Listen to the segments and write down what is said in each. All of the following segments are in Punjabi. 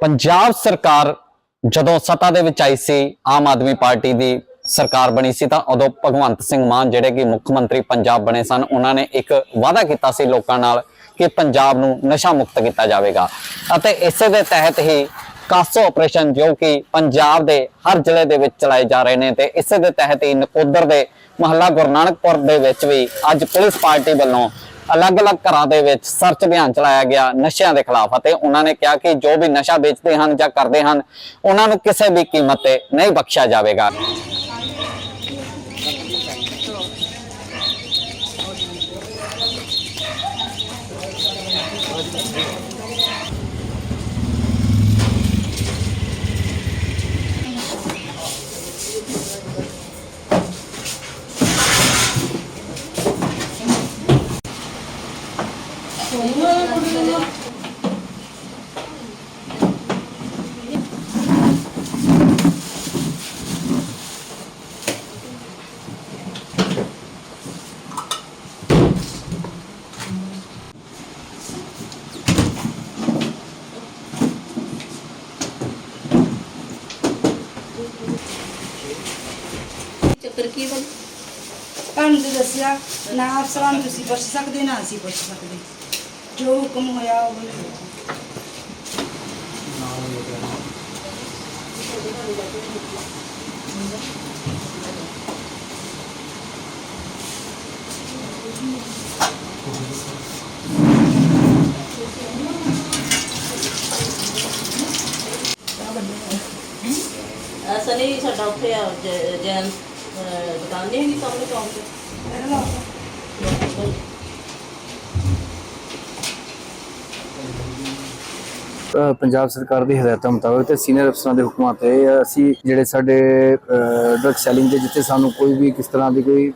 ਪੰਜਾਬ ਸਰਕਾਰ ਜਦੋਂ ਸੱਤਾ ਦੇ ਵਿੱਚ ਆਈ ਸੀ, ਆਮ ਆਦਮੀ ਪਾਰਟੀ ਦੀ ਸਰਕਾਰ ਬਣੀ ਸੀ ਤਾਂ ਉਦੋਂ ਭਗਵੰਤ ਸਿੰਘ ਮਾਨ ਜਿਹੜੇ ਕਿ ਮੁੱਖ ਮੰਤਰੀ ਪੰਜਾਬ ਬਣੇ ਸਨ, ਉਹਨਾਂ ਨੇ ਇੱਕ ਵਾਅਦਾ ਕੀਤਾ ਸੀ ਲੋਕਾਂ ਨਾਲ ਕਿ ਪੰਜਾਬ ਨੂੰ ਨਸ਼ਾ ਮੁਕਤ ਕੀਤਾ ਜਾਵੇਗਾ। ਅਤੇ ਇਸੇ ਦੇ ਤਹਿਤ ਹੀ ਕਾਸੋ ਆਪਰੇਸ਼ਨ ਜੋ ਕਿ ਪੰਜਾਬ ਦੇ ਹਰ ਜ਼ਿਲ੍ਹੇ ਦੇ ਵਿੱਚ ਚਲਾਏ ਜਾ ਰਹੇ ਨੇ ਤੇ ਇਸੇ ਦੇ ਤਹਿਤ ਹੀ ਨਕੋਦਰ ਦੇ ਮਹੱਲਾ ਗੁਰੂ ਦੇ ਵਿੱਚ ਵੀ ਅੱਜ ਪੁਲਿਸ ਪਾਰਟੀ ਵੱਲੋਂ ਅਲੱਗ-ਅਲੱਗ ਘਰਾਂ ਦੇ ਵਿੱਚ ਸਰਚ ਅਭਿਆਨ ਚਲਾਇਆ ਗਿਆ ਨਸ਼ਿਆਂ ਦੇ ਖਿਲਾਫ ਅਤੇ ਉਹਨਾਂ ਨੇ ਕਿਹਾ ਕਿ ਜੋ ਵੀ ਨਸ਼ਾ ਵੇਚਦੇ ਹਨ ਜਾਂ ਕਰਦੇ ਹਨ, ਉਹਨਾਂ ਨੂੰ ਕਿਸੇ ਵੀ ਕੀਮਤ ਤੇ ਨਹੀਂ ਬਖਸ਼ਿਆ ਜਾਵੇਗਾ। ਚੱਕਰ ਕੀ ਬਣ ਤੁਹਾਨੂੰ ਤੇ ਦੱਸਿਆ ਨਾ ਅਫਸਰਾਂ ਨੂੰ ਤੁਸੀਂ ਪੁੱਛ ਸਕਦੇ ਨਾ ਅਸੀਂ ਪੁੱਛ ਸਕਦੇ ਜੋ ਹੁਕਮ ਹੋਇਆ ਉਹ ਹੋਇਆ। ਐਸਾ ਨਹੀਂ ਸਾਡਾ ਉੱਥੇ ਆ ਜੈ- ਜੈਨ ਅਹ, ਦੁਕਾਨ ਨਹੀਂ ਹੈਗੀ ਸਾਹਮਣੇ ਚੌਂਕ ਤੇ ਪੰਜਾਬ ਸਰਕਾਰ ਦੀ ਹਦਾਇਤਾਂ ਮੁਤਾਬਕ ਤੇ ਸੀਨੀਅਰ ਅਫਸਰਾਂ ਦੇ ਹੁਕਮਾਂ ਤੇ ਅਸੀਂ ਜਿਹੜੇ ਸਾਡੇ ਡਰਗ ਸੈਲਿੰਗ ਦੇ ਜਿੱਥੇ ਸਾਨੂੰ ਕੋਈ ਵੀ ਕਿਸ ਤਰ੍ਹਾਂ ਦੀ ਕੋਈ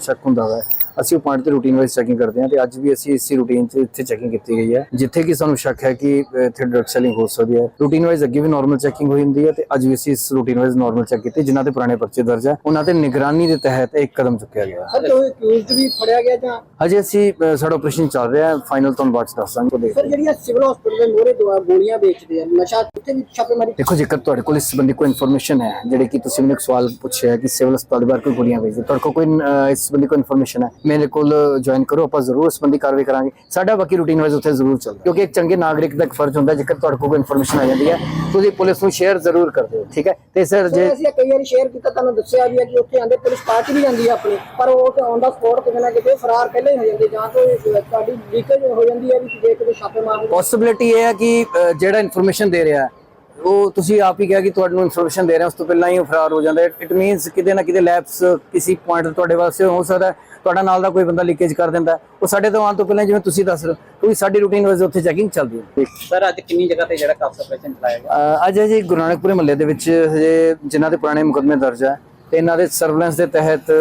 ਸ਼ੱਕ ਹੁੰਦਾ ਹੈ ਅਸੀਂ ਉਹ ਪੁਆਇੰਟ ਤੇ ਰੂਟੀਨ ਵਾਈਜ਼ ਚੈਕਿੰਗ ਕਰਦੇ ਹਾਂ ਤੇ ਅੱਜ ਵੀ ਅਸੀਂ ਇਸੇ ਰੂਟੀਨ 'ਚ ਇੱਥੇ ਚੈਕਿੰਗ ਕੀਤੀ ਗਈ ਹੈ, ਜਿੱਥੇ ਕਿ ਸਾਨੂੰ ਸ਼ੱਕ ਹੈ ਕਿ ਇੱਥੇ ਡਰਗ ਸੈਲਿੰਗ ਹੋ ਸਕਦੀ ਹੈ। ਰੂਟੀਨ ਵਾਈਜ਼ ਅੱਗੇ ਵੀ ਨਾਰਮਲ ਚੈਕਿੰਗ ਹੋਈ ਹੁੰਦੀ ਹੈ ਤੇ ਅੱਜ ਵੀ ਅਸੀਂ ਇਸ ਰੂਟੀਨ ਵਾਈਜ਼ ਨਾਰਮਲ ਚੈੱਕ ਕੀਤੀ, ਜਿਨ੍ਹਾਂ ਤੇ ਪੁਰਾਣੇ ਪਰਚੇ ਦਰਜ ਹੈ, ਉਹਨਾਂ ਤੇ ਨਿਗਰਾਨੀ ਦੇ ਤਹਿਤ ਇੱਕ ਕਦਮ ਚੁੱਕਿਆ ਗਿਆ। ਸਰ ਕੋਈ ਵੀ ਫੜਿਆ ਗਿਆ ਜਾਂ ਅਜੇ ਅਸੀਂ ਅ, ਸਾਡਾ ਆਪਰੇਸ਼ਨ ਚੱਲ ਰਿਹਾ ਹੈ। ਫਾਈਨਲ ਤੁਹਾਨੂੰ ਬਾਅਦ ਚ ਦੱਸਾਂਗੇ। ਉਹ ਸਰ ਜਿਹੜੀਆਂ ਸਿਵਲ ਹਸਪੀਟਲ ਦੇ ਮੋਹਰੇ ਦਵਾ ਗੋਲੀਆਂ ਵੇਚਦੇ ਆ ਨਸ਼ਾ ਉੱਥੇ ਵੀ ਛਾਪੇਮਾਰੀ ਦੇਖੋ ਜੇਕਰ ਤੁਹਾਡੇ ਕੋਲ ਇਸ ਸੰਬੰਧੀ ਕੋਈ ਇਨਫੋਰਮੇਸ਼ਨ ਹੈ ਜਿਹੜੇ ਕਿ ਤੁਸੀਂ ਮੈਨੂੰ ਇੱਕ ਸਵਾਲ ਪੁੱਛਿਆ ਹੈ ਕਿ ਸਿਵਲ ਹਸਪਤਾਲ ਦੇ ਬਾਹਰ ਕੋਈ ਗੋਲੀਆਂ ਵੇਚਦੇ ਤੁਹਾਡੇ ਕੋਲ ਕੋਈ ਇਸ ਸੰਬੰਧੀ ਕੋਈ ਇਨਫੋਰਮੇਸ਼ਨ ਹੈ? ਮੇਰੇ ਕੋਲ ਜੁਆਇਨ ਕਰੋ ਆਪਾਂ ਜ਼ਰੂਰ ਇਸ ਸੰਬੰਧੀ ਕਾਰਵਾਈ ਕਰਾਂਗੇ। ਸਾਡਾ ਬਾਕੀ ਰੂਟੀਨ ਵਾਈਜ਼ ਉੱਥੇ ਜ਼ਰੂਰ ਚੱਲਦਾ। ਕਿਉਂਕਿ ਇੱਕ ਚੰਗੇ ਨਾਗਰਿਕ ਦਾ ਇੱਕ ਫਰਜ਼ ਹੁੰਦਾ ਹੈ, ਜੇਕਰ ਤੁਹਾਡੇ ਕੋਲ ਕੋਈ ਇਨਫੋਰਮੇਸ਼ਨ ਆ ਜਾਂਦੀ ਹੈ ਤੁਸੀਂ ਪੁਲਿਸ ਨੂੰ ਸ਼ੇਅਰ ਜ਼ਰੂਰ ਕਰ ਦਿਓ ਠੀਕ ਹੈ? ਤੇ ਸਰ ਜੇ ਅਸੀਂ ਕਈ ਵਾਰੀ ਸ਼ੇਅਰ ਕੀਤਾ ਤੁਹਾਨੂੰ ਦੱਸਿਆ ਵੀ ਹੈ ਕਿ ਉੱਥੇ ਆਂਦੇ ਪੁਲਿਸ ਪਾਰਟੀ ਵੀ ਜਾਂਦੀ ਹੈ ਆਪਣੀ ਪਰ ਉਹ ਤੇ ਔਨ ਦਾ ਸਪੋਰਟ ਕਿਤੇ ਨਾ ਕਿਤੇ ਫਰਾਰ ਪਹਿਲਾਂ ਹੀ ਹੋ ਜਾਂਦੇ ਜਾਂ ਕੋਈ ਤੁਹਾਡੀ ਲੀਕੇਜ ਹੋ ਜਾਂਦੀ ਹੈ ਵੀ ਜੇ ਕਿਤੇ ਛਾਪੇ ਮਾਰਦੇ ਪੋਸਿਬਿਲਿਟੀ ਇਹ ਹੈ ਕਿ ਜਿਹੜਾ ਇਨਫੋਰਮੇਸ਼ਨ ਦੇ ਰਿਹਾ ਹੈ, ਉਹ ਤੁਸੀਂ ਆਪ ਹੀ ਕਿਹਾ ਕਿ ਤੁਹਾਨੂੰ ਇਨਫੋਰਮੇਸ਼ਨ ਦੇ ਰਿਹਾ ਉਸ ਤੋਂ ਪਹਿਲਾਂ ਹੀ ਉਹ ਫਰਾਰ ਹੋ ਜਾਂਦਾ ਇਟ ਮੀਨਸ ਕਿਤੇ ਨਾ ਕਿਤੇ ਲੈਪਸ ਕਿਸੇ ਪੁਆਇੰਟ ਤੁਹਾਡੇ ਵਾਸਤੇ ਹੋ ਸਕਦਾ ਤੁਹਾਡਾ ਨਾਲ ਦਾ ਕੋਈ ਬੰਦਾ ਲੀਕੇਜ ਕਰ ਦਿੰਦਾ। ਉਹ ਸਾਡੇ ਤੋਂ ਆਉਣ ਤੋਂ ਪਹਿਲਾਂ ਜਿਵੇਂ ਤੁਸੀਂ ਦੱਸ ਰਹੇ ਹੋ ਕਿਉਂਕਿ ਸਾਡੀ ਰੂਟੀਨ ਵਾਈਜ਼ ਉੱਥੇ ਚੈਕਿੰਗ ਚੱਲਦੀ ਹੈ। ਸਰ ਅੱਜ ਕਿੰਨੀ ਜਗ੍ਹਾ ਤੇ ਜਿਹੜਾ ਕਾਸ ਆਪਰੇਸ਼ਨ ਚਲਾਇਆ ਗਿਆ? ਅੱਜ ਜੀ ਗੁਰੂ ਨਾਨਕਪੁਰੇ ਮਹੱਲੇ ਦੇ ਵਿੱਚ ਹਜੇ ਜਿਨ੍ਹਾਂ ਦੇ ਪੁਰਾਣੇ ਮੁਕੱਦਮੇ ਦਰਜ ਹੈ ਤੇ ਇਹਨਾਂ ਦੇ ਸਰਵੇਲੈਂਸ ਦੇ ਤਹਿਤ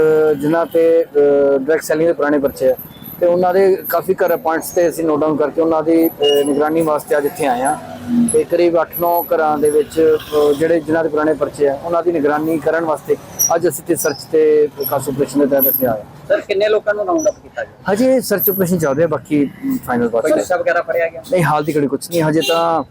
ਜਿਨ੍ਹਾਂ ਤੇ ਡਰਗ ਸੈਲਿੰਗ ਦੇ ਪੁਰਾਣੇ ਪਰਚੇ ਹੈ। ਤੇ ਉਹਨਾਂ ਦੇ ਕਾਫੀ ਘਰ ਪੁਆਇੰਟਸ ਤੇ ਅਸੀਂ ਨੋਟ ਡਾਊਨ ਕਰਕੇ ਉਹਨਾਂ ਦੀ ਨਿਗਰਾਨੀ ਵਾਸਤੇ ਅੱਜ ਇੱਥੇ ਆਏ ਹਾਂ। ਤੇ ਕਰੀਬ 8-9 ਘਰਾਂ ਦੇ ਵਿੱਚ ਜਿਹੜੇ ਜਿਨ੍ਹਾਂ ਦੇ ਪੁਰਾਣੇ ਪਰਚੇ ਹੈ ਉਹਨਾਂ ਦੀ ਨਿਗਰਾਨੀ ਕਰਨ ਵਾਸਤੇ ਅੱਜ ਅਸੀਂ ਤੇ ਸਰਚ ਤੇ ਕਾਸ ਆਪਰੇਸ਼ਨ ਦੇ ਤਹਿਤ ਆਏ ਹਾਂ। ਸਰ ਕਿੰਨੇ ਲੋਕਾਂ ਨੂੰ ਰਾਉਂਡ ਅਪ ਕੀਤਾ ਗਿਆ? ਹਜੇ ਸਰਚ ਆਪਰੇਸ਼ਨ ਚੱਲ ਰਿਹਾ ਬਾਕੀ ਫਾਈਨਲ ਬਾਤ ਕੋਈ ਨਸ਼ਾ ਵਗੈਰਾ ਫੜਿਆ ਗਿਆ? ਨਹੀਂ ਹਾਲ ਦੀ ਘੜੀ ਕੁਝ ਨਹੀਂ ਹਜੇ ਤਾਂ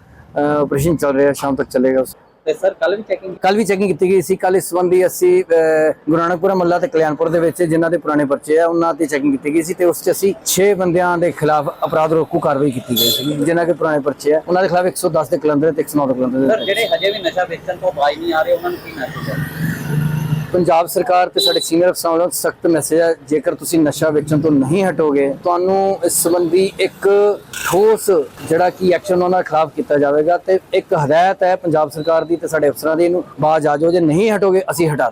ਆਪਰੇਸ਼ਨ ਚੱਲ ਰਿਹਾ ਸ਼ਾਮ ਤੱਕ ਚੱਲੇਗਾ। ਤੇ ਸਰ ਕੱਲ ਵੀ ਚੈਕਿੰਗ ਕੱਲ ਵੀ ਚੈਕਿੰਗ ਕੀਤੀ ਗਈ ਸੀ। ਕੱਲ ਇਸ ਸੰਬੰਧੀ ਅਸੀਂ ਅਹ, ਗੁਰੂ ਨਾਨਕਪੁਰਾ ਮੱਲਾ ਤੇ ਕਲਿਆਣਪੁਰ ਦੇ ਵਿੱਚ ਜਿਨ੍ਹਾਂ ਦੇ ਪੁਰਾਣੇ ਪਰਚੇ ਆ ਉਹਨਾਂ ਤੇ ਚੈਕਿੰਗ ਕੀਤੀ ਗਈ ਸੀ ਤੇ ਉਸ 'ਚ ਅਸੀਂ 6 ਬੰਦਿਆਂ ਦੇ ਖਿਲਾਫ ਅਪਰਾਧ ਰੋਕੂ ਕਾਰਵਾਈ ਕੀਤੀ ਗਈ ਸੀ। ਜਿਨ੍ਹਾਂ ਦੇ ਪੁਰਾਣੇ ਪਰਚੇ ਆ ਉਹਨਾਂ ਦੇ ਖਿਲਾਫ 110 ਦੇ ਕਲੰਦਰ ਤੇ 109 ਦੇ ਕਲੰਦਰ ਸਰ ਜਿਹੜੇ ਹਜੇ ਵੀ ਨਸ਼ਾ ਵੇਚਣ ਤੋਂ ਬਾਜ ਨਹੀਂ ਆ ਰਹੇ ਉਹਨਾਂ ਨੂੰ ਕੀ ਮੈਸੇਜ ਹੈ ਪੰਜਾਬ ਸਰਕਾਰ ਤੇ ਸਾਡੇ ਸੀਨੀਅਰ ਅਫਸਰਾਂ ਵੱਲੋਂ ਸਖਤ ਮੈਸੇਜ ਹੈ ਜੇਕਰ ਤੁਸੀਂ ਨਸ਼ਾ ਵੇਚਣ ਤੋਂ ਨਹੀਂ ਹਟੋਗੇ ਤੁਹਾਨੂੰ ਇਸ ਸੰਬੰਧੀ ਇੱਕ ਠੋਸ ਜਿਹੜਾ ਕਿ ਐਕਸ਼ਨ ਉਹਨਾਂ ਦੇ ਖਿਲਾਫ ਕੀਤਾ ਜਾਵੇਗਾ ਤੇ ਇੱਕ ਹਦਾਇਤ ਹੈ ਪੰਜਾਬ ਸਰਕਾਰ ਦੀ ਤੇ ਸਾਡੇ ਅਫਸਰਾਂ ਦੀ ਇਹਨੂੰ ਬਾਜ ਆ ਜਾਓ। ਜੇ ਨਹੀਂ ਹਟੋਗੇ, ਅਸੀਂ ਹਟਾ ਦਾਂਗੇ।